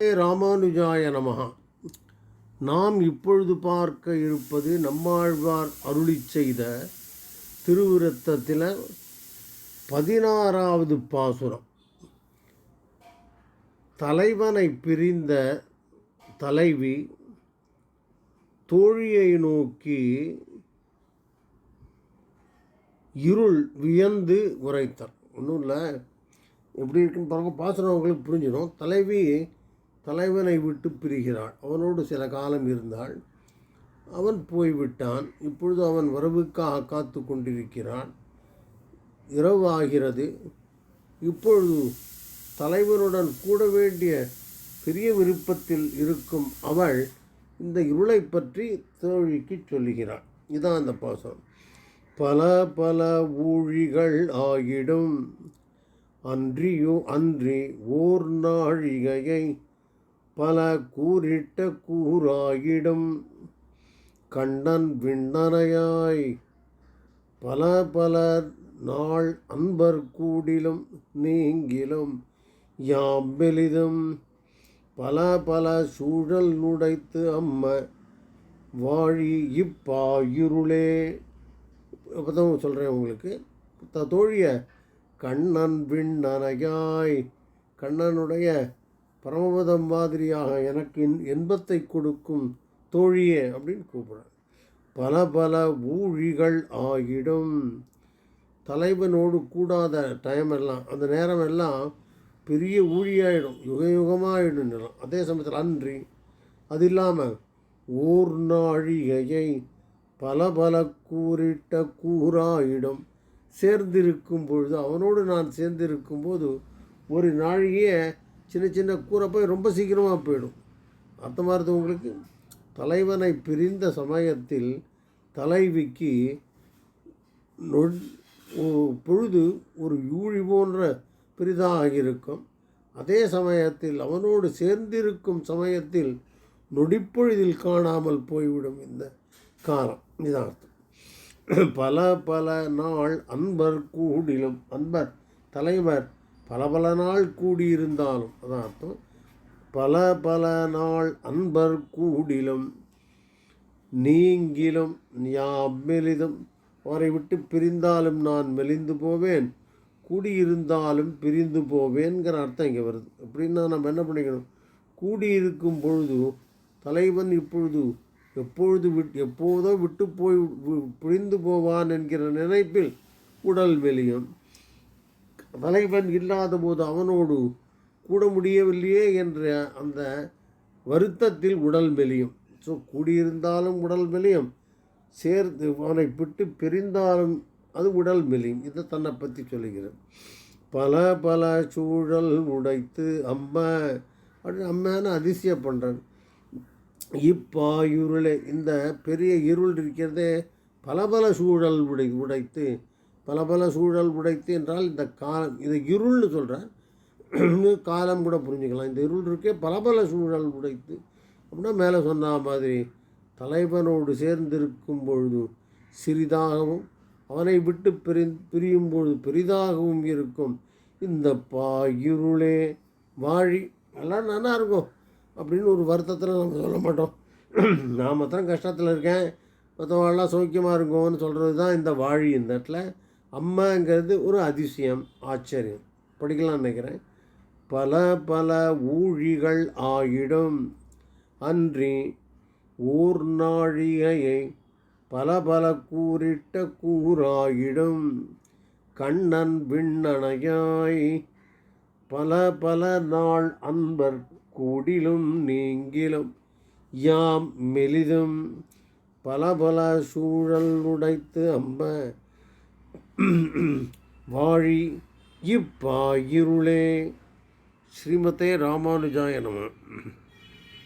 ராமானுஜாய நமகா நாம் இப்பொழுது பார்க்க இருப்பது நம்மாழ்வார் அருளி செய்த திருவிருத்தத்தில் பதினாறாவது பாசுரம். தலைவனை பிரிந்த தலைவி தோழியை நோக்கி இருள் வியந்து உரைத்தார் ஒன்றும் இல்லை. எப்படி இருக்குன்னு பாருங்க பாசுரம் உங்களுக்கு புரிஞ்சிடும். தலைவி தலைவனை விட்டு பிரிகிறாள் அவனோடு சில காலம் இருந்தாள். அவன் போய்விட்டான். இப்பொழுது அவன் வரவுக்காக காத்து கொண்டிருக்கிறான். இரவு ஆகிறது. இப்பொழுது தலைவனுடன் கூட வேண்டிய பெரிய விருப்பத்தில் இருக்கும் அவள் இந்த இருளை பற்றி தோழிக்கு சொல்லுகிறாள். இதான் அந்த பாசம். பல பல ஊழிகள் ஆகிடும். அன்றியோ அன்றி ஓர் நாழிகையை பல கூறிட்ட கூறாயிடும். கண்ணன் விண்ணனையாய் பல பல நாள் அன்பர் கூடிலும் நீங்கிலும் யாம் பெலிதும் பல பல சூழல் நுடைத்து அம்ம வாழி இப்பாயிருளே. இப்போ தான் சொல்கிறேன் உங்களுக்கு. த தோழிய கண்ணன் விண்ணனையாய் கண்ணனுடைய பரமபதம் மாதிரியாக எனக்கு இன் இன்பத்தை கொடுக்கும் தோழியே அப்படின்னு கூப்பிடுறார். பல பல ஊழிகள் ஆகிடும். தலைவனோடு கூடாத டைம் எல்லாம் அந்த நேரம் எல்லாம் பெரிய ஊழியாயிடும் யுக யுகமாகிடும் நிலம். அதே சமயத்தில் அன்றி அது இல்லாமல் ஓர் நாழிகையை பல பல கூறிட்ட கூறாயிடும். சேர்ந்திருக்கும் பொழுது அவனோடு நான் சேர்ந்திருக்கும் போது ஒரு நாழிகையை சின்ன சின்ன கூரை போய் ரொம்ப சீக்கிரமாக போயிடும். அர்த்தமாக இருந்தது உங்களுக்கு தலைவனை பிரிந்த சமயத்தில் தலைவிக்கு ஒ- பொழுது ஒரு யூழி போன்ற பெரிதாக இருக்கும். அதே சமயத்தில் அவனோடு சேர்ந்திருக்கும் சமயத்தில் நொடிப்பொழுதில் காணாமல் போய்விடும் இந்த காலம் இதார்த்தம் பல பல நாள் அன்பர் கூடிலும் அன்பர் தலைவர் பல பல நாள் கூடியிருந்தாலும் அதான் அர்த்தம். பல பல நாள் அன்பர் கூடிலும் நீங்கிலும் மெலிதும். அவரை விட்டு பிரிந்தாலும் நான் மெலிந்து போவேன் கூடியிருந்தாலும் பிரிந்து போவேன்கிற அர்த்தம் இங்கே வருது. அப்படின்னா நம்ம என்ன பண்ணிக்கணும்? கூடியிருக்கும் பொழுது தலைவன் இப்பொழுது எப்பொழுது விட் எப்போதோ விட்டு போய் பிரிந்து போவான் என்கிற நினைப்பில் உடல் வெளியும். தலைவன் இல்லாத போது அவனோடு கூட முடியவில்லையே என்ற அந்த வருத்தத்தில் உடல் மெலியும். ஸோ கூடியிருந்தாலும் உடல் மெலியும். சேர்த்து அவனை விட்டு பிரிந்தாலும் அது உடல் மெலியும். இதை தன்னை பற்றி சொல்லுகிறேன். பல பல சூழல் உடைத்து அம்மா அப்படின்னு அம்மான்னு அதிசயம் பண்ணுறான் இப்பா இருளே இந்த பெரிய இருள் இருக்கிறதே பல பல சூழல் உடை உடைத்து பல பல சூழல் உடைத்து என்றால் இந்த காலம் இதை இருள்னு சொல்கிறேன் காலம் கூட புரிஞ்சுக்கலாம். இந்த இருள் இருக்கே பல பல சூழல் உடைத்து அப்படின்னா மேலே சொன்ன மாதிரி தலைவனோடு சேர்ந்திருக்கும் பொழுது சிறிதாகவும் அவனை விட்டு பிரி பிரியும் பொழுது பெரிதாகவும் இருக்கும். இந்த பா இருளே வாழி எல்லாம் நல்லா இருக்கும் அப்படின்னு ஒரு வருத்தத்தில் நம்ம சொல்ல மாட்டோம். நான் மாத்திரம் கஷ்டத்தில் இருக்கேன். மற்றவங்களாம் சௌக்கியமாக இருக்கும்னு சொல்கிறது தான் இந்த வாழி இந்த இடத்துல. அம்மாங்கிறது ஒரு அதிசயம் ஆச்சரியம். படிக்கலாம்னு நினைக்கிறேன். பல பல ஊழிகள் ஆயிடும். அன்றி ஊர் நாழிகையை பல பல கூறிட்ட கூறாயிடும். கண்ணன் விண்ணணையாய் பல பல நாள் அன்பர் கூடிலும் நீங்கிலும் யாம் மெலிதும். பல பல சூழல் உடைத்து அம்ப வாழி இப்பாயிருளே. ஸ்ரீமதே ராமானுஜாய நம.